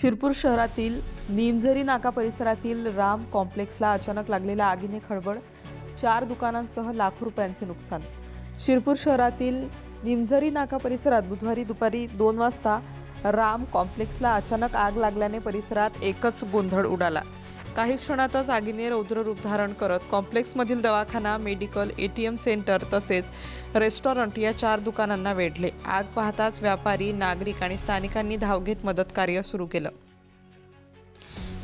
शिरपूर शहरातील निमझरी नाका परिसरातील राम कॉम्प्लेक्सला अचानक लागलेल्या आगीने खळबळ. चार दुकानांसह लाखो रुपयांचे नुकसान. शिरपूर शहरातील निमझरी नाका परिसरात बुधवारी दुपारी दोन वाजता राम कॉम्प्लेक्सला अचानक आग लागल्याने परिसरात एकच गोंधळ उडाला. काही क्षणातच आगीने रौद्र रूप धारण करत कॉम्प्लेक्समधील दवाखाना मेडिकल एटीएम सेंटर तसेच रेस्टॉरंट या चार दुकानांना वेढले. आग पाहताच व्यापारी नागरिक आणि स्थानिकांनी धाव घेत मदत कार्य सुरू केलं.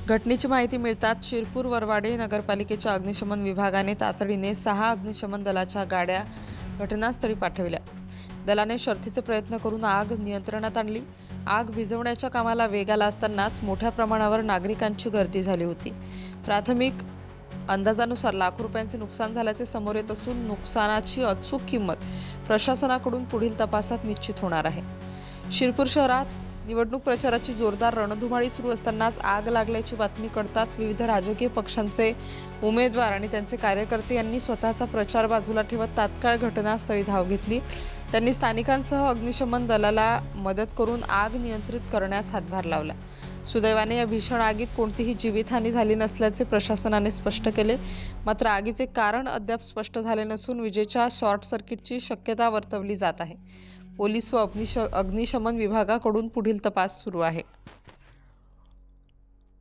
घटनेची माहिती मिळताच शिरपूर वरवाडे नगरपालिकेच्या अग्निशमन विभागाने तातडीने सहा अग्निशमन दलाच्या गाड्या घटनास्थळी पाठविल्या. दलाने शर्थीचे प्रयत्न करून आग नियंत्रणात आणली. आग विझवण्याच्या कामाला वेग आला असतानाच मोठ्या प्रमाणावर नागरिकांची गर्दी झाली होती. प्राथमिक अंदाजानुसार लाखो रुपयांचे नुकसान झाल्याचे समोर येत असून नुकसानाची अचूक किंमत प्रशासनाकडून पुढील तपासात निश्चित होणार आहे. शिरपूर शहरात निवडणूक प्रचाराची जोरदार रणधुमाळी सुरू असतानाच आग लागल्याची बातमी कळताच विविध राजकीय पक्षांचे उमेदवार आणि त्यांचे कार्यकर्ते यांनी स्वतःचा प्रचार बाजूला ठेवत तात्काळ घटनास्थळी धाव घेतली. त्यांनी स्थानिकांसह अग्निशमन दलाला मदत करून आग नियंत्रित करण्यास हातभार लावला. सुदैवाने या भीषण आगीत कोणतीही जीवितहानी झाली नसल्याचे प्रशासनाने स्पष्ट केले. मात्र आगीचे कारण अद्याप स्पष्ट झाले नसून विजेच्या शॉर्ट सर्किटची शक्यता वर्तवली जात आहे. पोलीस व अग्निश अग्निशमन विभागाकडून पुढील तपास सुरू आहे.